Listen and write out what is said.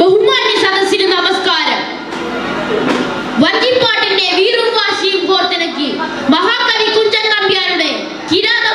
ബഹുമാന്യ സദസ്സിന് നമസ്കാരം. വഞ്ചിപ്പാട്ടിന്റെ വീറും വാശിയും കോർത്തിണക്കി മഹാകവി കുഞ്ചൻ നമ്പ്യാരുടെ കിരാത